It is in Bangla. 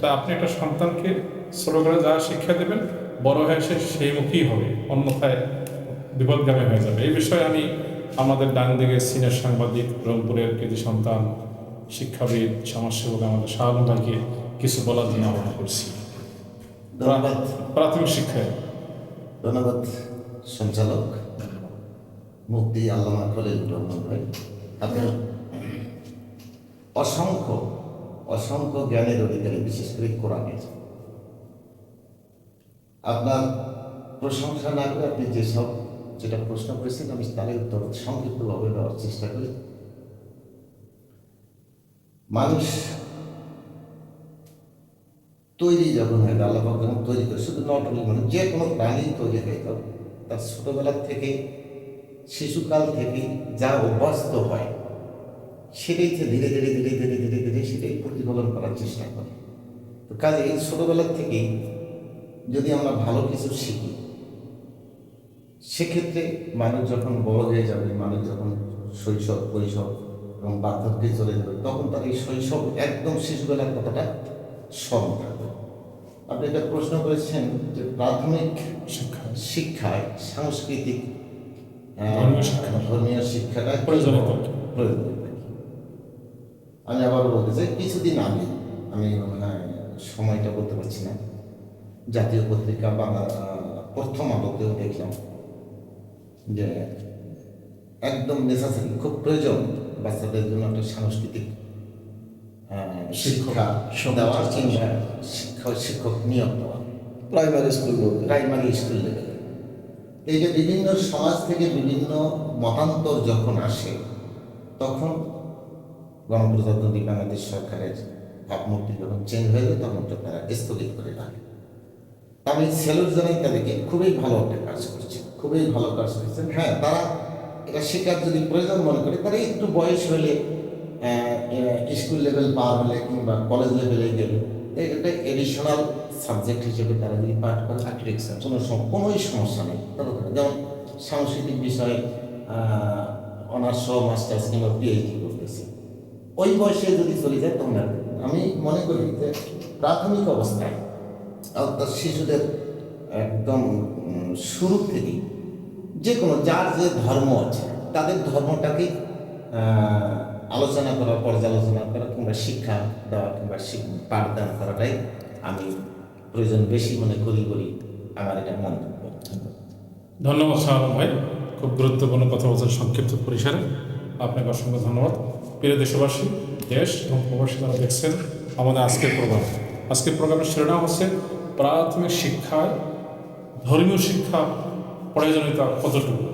তা আপনি একটা সন্তানকে ছোটবেলায় যা শিক্ষা দেবেন বড় হয়ে সে সেই মুখী হবে অন্যথায় বিপদগামী হয়ে যাবে। এই বিষয়ে আমি আমাদের ডান দিকে সিনিয়র সাংবাদিক রংপুরের কৃতি সন্তান শিক্ষাবিদ সমাজসেবক আমাদের আলম ভাইকে কিছু বলার জন্য আহ্বান করছি। ধন্যবাদ। প্রাথমিক শিক্ষায়। ধন্যবাদ সঞ্চালক। মুক্তি আল্লামা খলিল রহমান ভাই আপনি অসংখ্য অসংখ্য জ্ঞানের অধিকারী বিশেষ করে কোরআনের আপনার প্রশংসা না করে আপনি যেসব যেটা প্রশ্ন করেছেন, আমি তার উত্তর সংক্ষিপ্তভাবে দেওয়ার চেষ্টা করি। মানুষ তৈরি যখন হয়, আল্লাহ যখন তৈরি করে, শুধু নট অনলি মানে যে কোনো প্রাণী তৈরি হয়ে, তার ছোটোবেলার থেকে, শিশুকাল থেকে যা অভ্যস্ত হয় সেটাই যে ধীরে ধীরে ধীরে ধীরে ধীরে ধীরে সেটাই প্রতিফলন করার চেষ্টা করে তো কাজে এই ছোটোবেলার থেকেই যদি আমরা ভালো কিছু শিখি সেক্ষেত্রে মানুষ যখন বড় হয়ে যাবে মানুষ যখন শৈশব কৈশোর এবং বার্ধক্যে চলে যাবে তখন তার এই শৈশব একদম শিশুবেলার কথাটা স্মরণ থাকবে আপনি একটা প্রশ্ন করেছেন যে প্রাথমিক শিক্ষা শিক্ষায় সাংস্কৃতিক ধর্মীয় শিক্ষা। ধর্মীয় শিক্ষাটা কি প্রয়োজনীয়তা। আমি আবারও বলতে চাই কিছুদিন আগে আমি মানে সময়টা বলতে পারছি না। জাতীয় পত্রিকা বাংলা প্রথম আলোতেও দেখলাম যে একদম নেসাসারি খুব প্রয়োজন বাচ্চাদের জন্য একটা সাংস্কৃতিক শিক্ষা দেওয়া কিংবা শিক্ষক শিক্ষক নিয়োগ দেওয়া। প্রাইমারি স্কুলগুলোতে প্রাইমারি স্কুল লেভেলে এই যে বিভিন্ন সমাজ থেকে বিভিন্ন মতান্তর যখন আসে তখন গণপ্রজাতন্ত্রী বাংলাদেশ সরকারের ভাবমূর্তি যখন চেঞ্জ হয়ে যায় তখন তো তারা স্থগিত করে রাখে। আমি সেলুট জানাই তাদেরকে খুবই ভালো একটা কাজ করছে খুবই ভালো কাজ করছেন হ্যাঁ তারা এটা শেখার যদি প্রয়োজন মনে করে তারা একটু বয়স হলে স্কুল লেভেল পার হলে কিংবা কলেজ লেভেলে গেলে এটা এডিশনাল সাবজেক্ট হিসেবে তারা যদি পাঠ করে কোনো সম- কোনোই সমস্যা নেই। যেমন সাংস্কৃতিক বিষয়ে অনার্স মাস্টার্স কিংবা পিএইচডি করতেছে ওই বয়সে যদি চলে যায় তোমরা, আমি মনে করি যে প্রাথমিক অবস্থায় অর্থাৎ শিশুদের একদম শুরু থেকেই যে কোনো যার যে ধর্ম আছে, তাদের ধর্মটাকে আলোচনা করা, পর্যালোচনা করা, কিংবা শিক্ষা দেওয়া, কিংবা পাঠদান করাটাই আমি প্রয়োজন বেশি মনে করি বলি আমার এটা মন্তব্য। ধন্যবাদ ভাই। খুব গুরুত্বপূর্ণ কথা বলছেন সংক্ষিপ্ত পরিসরে। আপনাকে অসংখ্য ধন্যবাদ। প্রিয় দেশবাসী, দেশ এবং প্রবাসী তারা দেখছেন, আমাদের আজকের প্রোগ্রাম। আজকের প্রোগ্রামের শিরোনাম হচ্ছে প্রাথমিক শিক্ষায় ধর্মীয় শিক্ষা প্রয়োজনীয়তা কতটুকু?